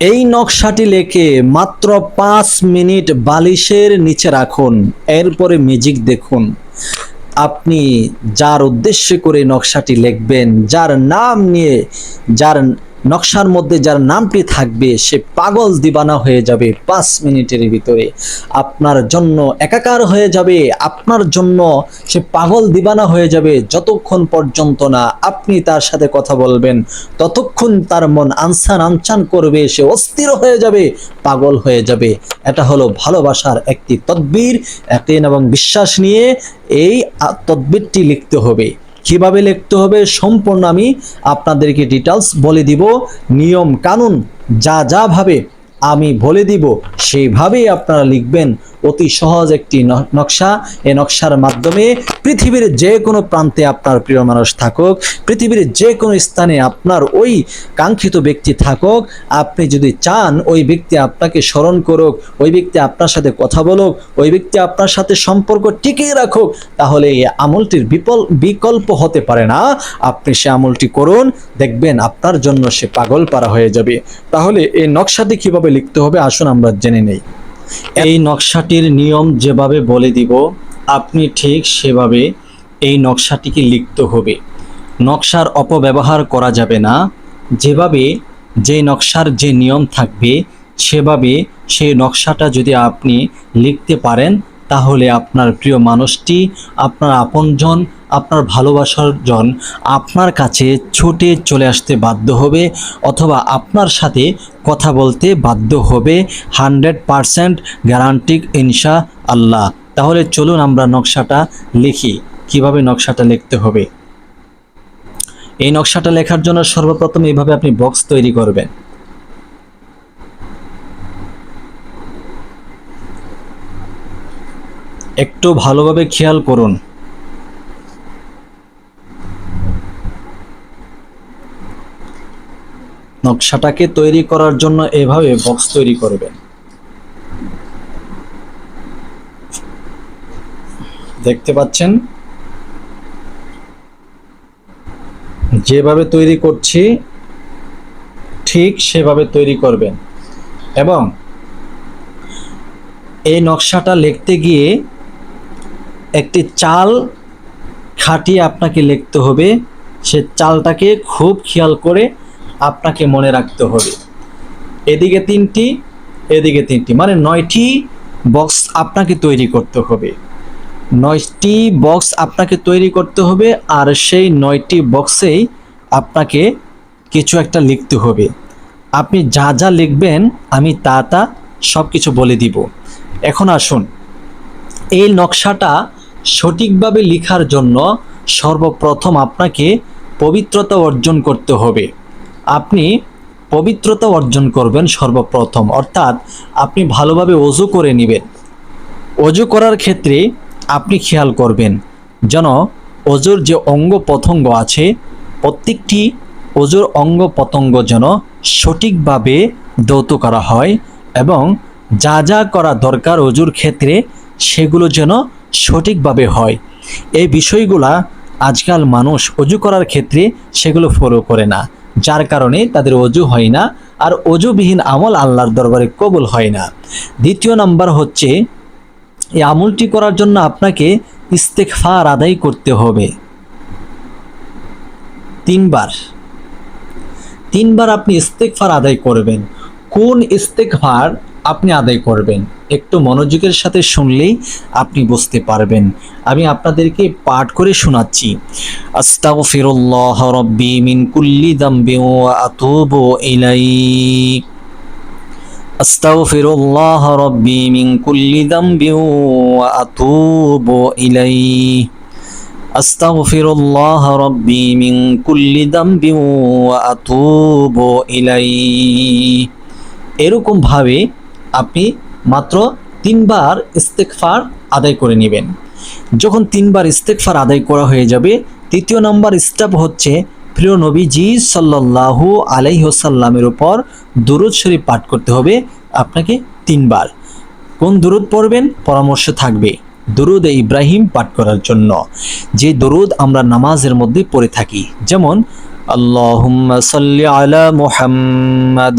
এই নকশাটি লেখে মাত্র পাঁচ মিনিট বালিশের নিচে রাখুন, এরপরে ম্যাজিক দেখুন। আপনি যার উদ্দেশ্যে করে নকশাটি লিখবেন, যার নাম নিয়ে, যার নকশার মধ্যে যার নামটি থাকবে, সে পাগল দিবানা হয়ে যাবে পাঁচ মিনিটের ভিতরে। আপনার জন্য একাকার হয়ে যাবে, আপনার জন্য সে পাগল দিবানা হয়ে যাবে যতক্ষণ পর্যন্ত না আপনি তার সাথে কথা বলবেন, ততক্ষণ তার মন আনসান আনচান করবে, সে অস্থির হয়ে যাবে, পাগল হয়ে যাবে। এটা হলো ভালোবাসার একটি তদ্বির একটি এবং বিশ্বাস নিয়ে এই তদ্বিরটি লিখতে হবে। কীভাবে লিখতে হবে সম্পূর্ণ আমি আপনাদেরকে ডিটেলস বলে দিব। নিয়ম কানুন যা যাভাবে আমি বলে দিব। সেইভাবেই আপনারা লিখবেন অতি সহজ একটি নকশা। এই নকশার মাধ্যমে পৃথিবীর যে কোনো প্রান্তে আপনার প্রিয় মানুষ থাকুক, পৃথিবীর যে কোনো স্থানে আপনার ওই কাঙ্ক্ষিত ব্যক্তি থাকুক, আপনি যদি চান ওই ব্যক্তি আপনাকে স্মরণ করুক, ওই ব্যক্তি আপনার সাথে কথা বলুক, ওই ব্যক্তি আপনার সাথে সম্পর্ক টিকিয়ে রাখুক, তাহলে এই আমলটির বিপল বিকল্প হতে পারে না। আপনি সে আমলটি করুন, দেখবেন আপনার জন্য সে পাগল পারা হয়ে যাবে। তাহলে এই নকশাটি কীভাবে লিখতে হবে, আসুন আমরা জেনে নেই। এই নকশাটির নিয়ম যেভাবে বলে দিব, আপনি ঠিক সেভাবে এই নকশাটিকে লিখতে হবে। নকশার অপব্যবহার করা যাবে না। যেভাবে যে নকশার যে নিয়ম থাকবে, সেভাবে সেই নকশাটা যদি আপনি লিখতে পারেন, তাহলে আপনার প্রিয় মানুষটি, আপনার আপনজন আপনার ভালোবাসার জন আপনার কাছে ছুটে চলে আসতে বাধ্য হবে অথবা আপনার সাথে কথা বলতে বাধ্য হবে। হান্ড্রেড পারসেন্ট গ্যারান্টিক ইনশা আল্লাহ তাহলে চলুন আমরা নকশাটা লিখি। কীভাবে নকশাটা লিখতে হবে? এই নকশাটা লেখার জন্য সর্বপ্রথম এইভাবে আপনি বক্স তৈরি করবেন। একটু ভালোভাবে খেয়াল করুন। নকশাটাকে তৈরি করার জন্য এভাবে বক্স তৈরি করবেন। দেখতে পাচ্ছেন? যেভাবে তৈরি করছি, ঠিক সেভাবে তৈরি করবেন। এবং এই নকশাটা লিখতে গিয়ে একটি চাল খাটিয়ে আপনাকে লিখতে হবে। সে চালটাকে খুব খেয়াল করে আপনাকে মনে রাখতে হবে। এদিকে তিনটি এদিকে তিনটি। মানে নয়টি বক্স আপনাকে তৈরি করতে হবে। নয়টি বক্স আপনাকে তৈরি করতে হবে আর সেই নয়টি বক্সেই আপনাকে কিছু একটা লিখতে হবে। আপনি যা যা লিখবেন, আমি তা তা সব কিছু বলে দিব। এখন আসুন। এই নকশাটা সঠিকভাবে লেখার জন্য সর্বপ্রথম আপনাকে পবিত্রতা অর্জন করতে হবে। আপনি পবিত্রতা অর্জন করবেন সর্বপ্রথম। অর্থাৎ আপনি ভালোভাবে অজু করে নেবেন। অজু করার ক্ষেত্রে আপনি খেয়াল করবেন যেন অজুর যে অঙ্গ প্রত্যঙ্গ আছে, প্রত্যেকটি অজুর অঙ্গ প্রত্যঙ্গ যেন সঠিকভাবে দৌত করা হয় এবং যা যা করা দরকার অজুর ক্ষেত্রে সেগুলো যেন সঠিকভাবে হয়। এই বিষয়গুলা আজকাল মানুষ অজু করার ক্ষেত্রে সেগুলো ফলো করে না। যার কারণে তাদের অজু হয় না আর অজুবিহীন আমল আল্লাহর দরবারে কবুল হয় না। দ্বিতীয় নাম্বার হচ্ছে, এই আমলটি করার জন্য আপনাকে ইস্তেকফার আদায় করতে হবে। তিনবার। তিনবার আপনি ইস্তেকফার আদায় করবেন। কোন ইস্তেকফার আপনি আদায় করবেন। একটু মনোযোগের সাথে শুনলেই আপনি বুঝতে পারবেন। আমি আপনাদেরকে পাঠ করে শোনাচ্ছি। আস্তাগফিরুল্লাহ রব্বি মিন কুল্লি দাম্বি ওয়া আতুবু ইলাইহি আস্তাগফিরুল্লাহ রব্বি মিন কুল্লি দাম্বি ওয়া আতুবু ইলাইহি আস্তাগফিরুল্লাহ রব্বি মিন কুল্লি দাম্বি ওয়া আতুবু ইলাই এরকমভাবে ভাবে আপনি মাত্র তিনবার ইস্তেকফার আদায় করে নেবেন। যখন তিনবার ইস্তেকফার আদায় করা হয়ে যাবে, তৃতীয় নম্বর স্টেপ হচ্ছে প্রিয় নবীজি সাল্লাল্লাহু আলাইহসাল্লামের উপর দুরুদ শরীফ পাঠ করতে হবে আপনাকে তিনবার। কোন দুরুদ পড়বেন? পরামর্শ থাকবে দুরুদ ইব্রাহিম পাঠ করার জন্য। যে দরুদ আমরা নামাজের মধ্যে পড়ে থাকি, যেমন আল্লাহ সাল্লি আলা মুহাম্মাদ।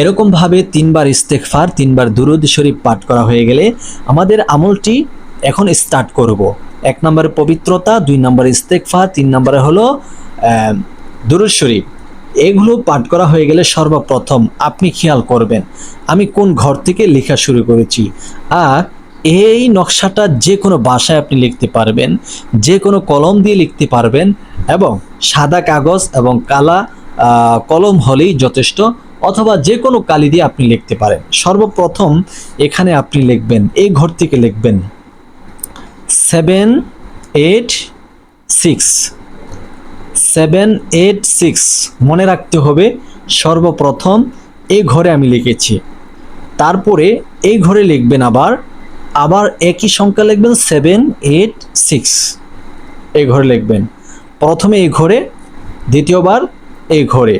এরকম ভাবে তিনবার ইস্তেকফার তিনবার দুরুদ শরীফ পাঠ করা হয়ে গেলে আমাদের আমলটি এখন স্টার্ট করব। এক নম্বরে পবিত্রতা, দুই নম্বরে ইস্তেকফার তিন নম্বরে হলো দুরুদ শরীফ। এগুলো পাঠ করা হয়ে গেলে সর্বপ্রথম আপনি খেয়াল করবেন, আমি কোন ঘর থেকে লেখা শুরু করেছি আর এই নকশাটা যে কোনো ভাষায় আপনি লিখতে পারবেন, যে কোনো কলম দিয়ে লিখতে পারবেন এবং সাদা কাগজ এবং কালা কলম হলেই যথেষ্ট। অথবা যে কোনো কালি দিয়ে আপনি লিখতে পারেন। সর্বপ্রথম এখানে আপনি লিখবেন, এই ঘর থেকে লিখবেন seven eight six seven eight six মনে রাখতে হবে, সর্বপ্রথম এই ঘরে আমি লিখেছি। তারপরে এই ঘরে লিখবেন আবার আবার একই সংখ্যা লিখবেন সেভেন এইট সিক্স এই ঘরে লিখবেন। প্রথমে এই ঘরে, দ্বিতীয়বার এই ঘরে।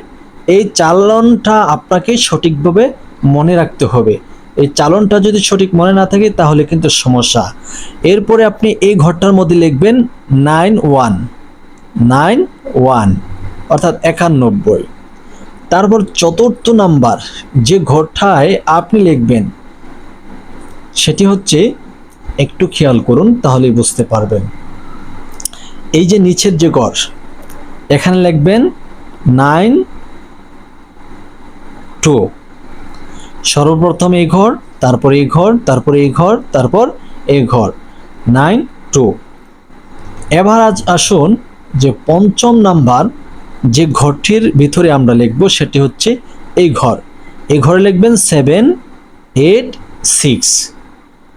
এই চালনটা আপনাকে সঠিকভাবে মনে রাখতে হবে। এই চালনটা যদি সঠিক মনে না থাকে, তাহলে কিন্তু সমস্যা। এরপরে আপনি এই ঘরটার মধ্যে লিখবেন নাইন ওয়ান। নাইন ওয়ান, অর্থাৎ একানব্বই। তারপর চতুর্থ নাম্বার যে ঘরটায় আপনি লিখবেন, সেটি হচ্ছে একটু খেয়াল করুন, তাহলেই বুঝতে পারবেন। এই যে নিচের যে ঘর, এখানে লিখবেন নাইন টু। সর্বপ্রথম এই ঘর, তারপর এই ঘর, তারপর এই ঘর, তারপর এই ঘর। Nine, two. এবার আজ আসুন যে পঞ্চম নাম্বার যে ঘরটির ভিতরে আমরা লিখব, সেটি হচ্ছে এই ঘর। এই ঘরে লিখবেন seven, eight, six.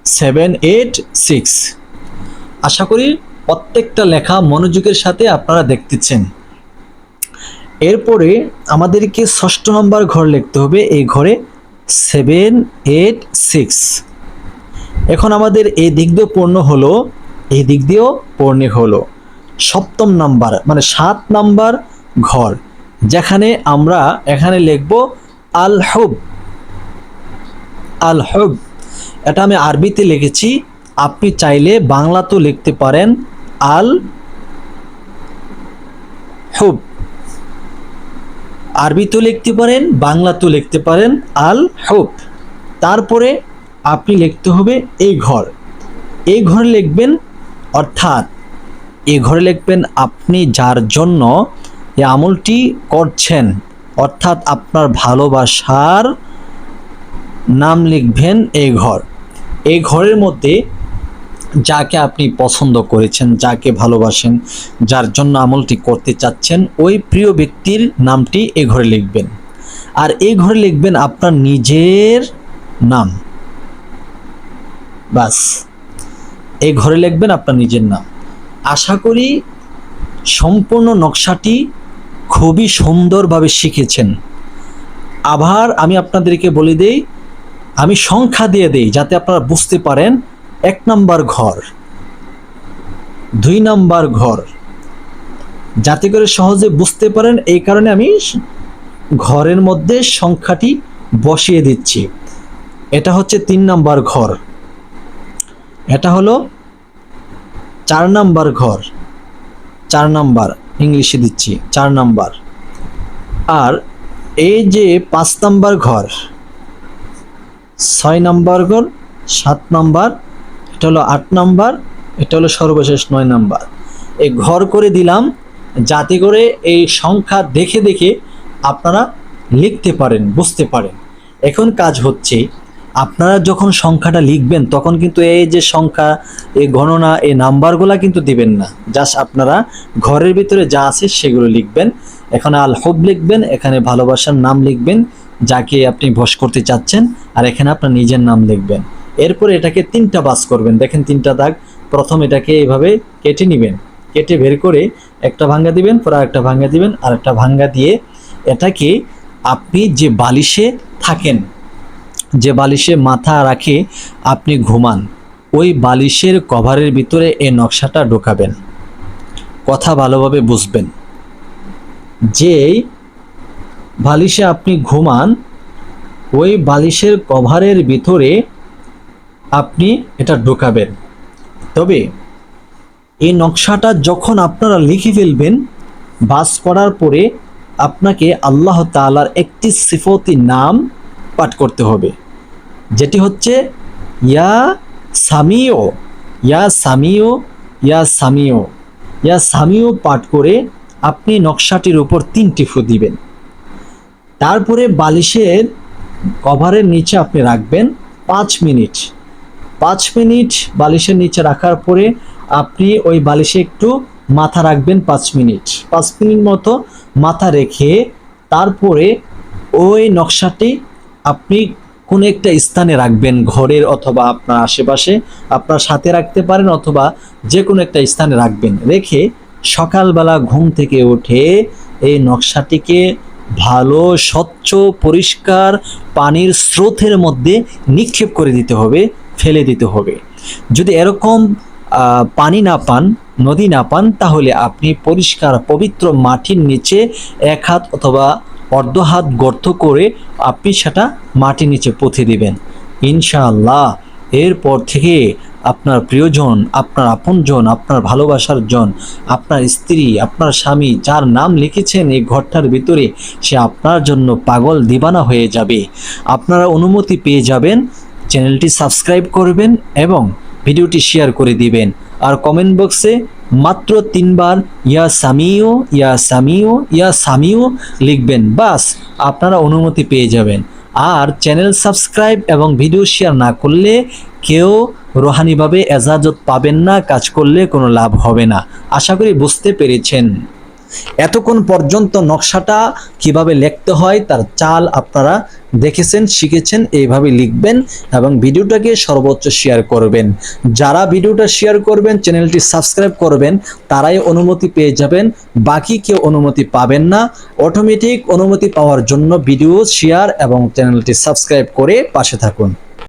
Seven, eight, six. আশা করি প্রত্যেকটা লেখা মনোযোগের সাথে আপনারা দেখতেছেন। এরপরে আমাদেরকে ষষ্ঠ নম্বর ঘর লিখতে হবে, এই ঘরে সেভেন এইট সিক্স এখন আমাদের এই দিক দিয়েও পূর্ণ হলো, এই দিক দিয়েও পূর্ণ হলো। সপ্তম নাম্বার মানে সাত নাম্বার ঘর, যেখানে আমরা এখানে লিখব আল হুব আল হুব এটা আমি আরবিতে লিখেছি, আপনি চাইলে বাংলাতেও লিখতে পারেন আল হুব আরবিতেও লিখতে পারেন বাংলাতেও লিখতে পারেন, আল হুব। তারপরে আপনি লিখতে হবে এই ঘর। এই ঘরে লিখবেন, অর্থাৎ এই ঘরে লিখবেন আপনি যার জন্য এই আমলটি করছেন, অর্থাৎ আপনার ভালোবাসার নাম লিখবেন এই ঘর। এই ঘরের মধ্যে যাকে আপনি পছন্দ করেছেন, যাকে ভালোবাসেন, যার জন্য আমলটি করতে চাচ্ছেন, ওই প্রিয় ব্যক্তির নামটি এ ঘরে লিখবেন। আর এ ঘরে লিখবেন আপনার নিজের নাম। বাস। এ ঘরে লিখবেন আপনার নিজের নাম। আশা করি সম্পূর্ণ নকশাটি খুবই সুন্দরভাবে শিখেছেন। আবার আমি আপনাদেরকে বলে দেই, আমি সংখ্যা দিয়ে দেই, যাতে আপনারা বুঝতে পারেন এক নাম্বার ঘর, দুই নাম্বার ঘর। যাতে করে সহজে বুঝতে পারেন, এই কারণে আমি ঘরের মধ্যে সংখ্যাটি বসিয়ে দিচ্ছি। এটা হচ্ছে তিন নাম্বার ঘর। এটা হলো চার নাম্বার ঘর। চার নাম্বার, ইংলিশে দিচ্ছি, চার নাম্বার। আর এই যে পাঁচ নাম্বার ঘর, ছয় নাম্বার ঘর, সাত নাম্বার এটা হলো আট নাম্বার, এটা হলো সর্বশেষ নয় নাম্বার। এই ঘর করে দিলাম, যাতে করে এই সংখ্যা দেখে দেখে আপনারা লিখতে পারেন, বুঝতে পারেন। এখন কাজ হচ্ছে, আপনারা যখন সংখ্যাটা লিখবেন, তখন কিন্তু এই যে সংখ্যা, এই গণনা, এই নাম্বারগুলা কিন্তু দিবেন না। জাস্ট আপনারা ঘরের ভিতরে যা আছে সেগুলো লিখবেন। এখানে আল হব লিখবেন, এখানে ভালোবাসার নাম লিখবেন, যাকে আপনি ভস করতে চাচ্ছেন, আর এখানে আপনার নিজের নাম লিখবেন। এরপর এটাকে তিনটা বাস করবেন। দেখেন তিনটা দাগ। প্রথম এটাকে এইভাবে কেটে নেবেন। কেটে বের করে একটা ভাঙ্গা দিবেন, পর একটা ভাঙ্গা দিবেন আর একটা ভাঙ্গা দিয়ে এটাকে আপনি যে বালিশে থাকেন, যে বালিশে মাথা রাখে, আপনি ঘুমান। ওই বালিশের কভারের ভিতরে এই নকশাটা ঢোকাবেন। কথা ভালোভাবে বুঝবেন। যেই বালিশে আপনি ঘুমান, ওই বালিশের কভারের ভিতরে আপনি এটা ঢোকাবেন। তবে এই নকশাটা যখন আপনারা লিখে ফেলবেন, বাস করার পরে আপনাকে আল্লাহ তাআলার একটি সিফতি নাম পাঠ করতে হবে। যেটি হচ্ছে, ইয়া সামিও ইয়া সামিও ইয়া সামিও ইয়া সামিও পাঠ করে আপনি নকশাটির উপর তিনটি ফু দিবেন। তারপরে বালিশের কভারের নিচে আপনি রাখবেন পাঁচ মিনিট। পাঁচ মিনিট বালিশের নিচে রাখার পরে আপনি ওই বালিশে একটু মাথা রাখবেন পাঁচ মিনিট। পাঁচ মিনিট মতো মাথা রেখে তারপরে ওই নকশাটি আপনি কোনো একটা স্থানে রাখবেন, ঘরের অথবা আপনার আশেপাশে। আপনার সাথে রাখতে পারেন অথবা যে কোনো একটা স্থানে রাখবেন। রেখে সকালবেলা ঘুম থেকে উঠে এই নকশাটিকে ভালো, স্বচ্ছ, পরিষ্কার পানির স্রোতের মধ্যে নিক্ষেপ করে দিতে হবে। ফেলে দিতে হবে। যদি এরকম পানি না পান, নদী না পান, তাহলে আপনি পরিষ্কার, পবিত্র মাটির নিচে এক হাত অথবা অর্ধ হাত গর্ত করে আপনি সেটা মাটির নিচে পুঁতে দিবেন। ইনশাআল্লাহ। এরপর থেকে আপনার প্রিয়জন, আপনার আপনজন, আপনার ভালোবাসার জন, আপনার স্ত্রী, আপনার স্বামী, যার নাম লিখেছেন এই ঘরটার ভিতরে, সে আপনার জন্য পাগল দিবানা হয়ে যাবে। আপনারা অনুমতি পেয়ে যাবেন চ্যানেলটি সাবস্ক্রাইব করবেন এবং ভিডিওটি শেয়ার করে দিবেন। আর কমেন্ট বক্সে মাত্র তিনবার ইয়া সামিও ইয়া সামিও ইয়া সামিও লিখবেন। বাস, আপনারা অনুমতি পেয়ে যাবেন। আর চ্যানেল সাবস্ক্রাইব এবং ভিডিও শেয়ার না করলে কেউ রোহানিভাবে এজাজত পাবেন না, কাজ করলে কোনো লাভ হবে না। আশা করি বুঝতে পেরেছেন। এতক্ষণ পর্যন্ত নকশাটা কীভাবে লিখতে হয় তার চাল আপনারা দেখেছেন, শিখেছেন, এইভাবে লিখবেন এবং ভিডিওটাকে সর্বোচ্চ শেয়ার করবেন। যারা ভিডিওটা শেয়ার করবেন, চ্যানেলটি সাবস্ক্রাইব করবেন, তারাই অনুমতি পেয়ে যাবেন। বাকি কেউ অনুমতি পাবেন না। অটোমেটিক অনুমতি পাওয়ার জন্য ভিডিও, শেয়ার এবং চ্যানেলটি সাবস্ক্রাইব করে পাশে থাকুন।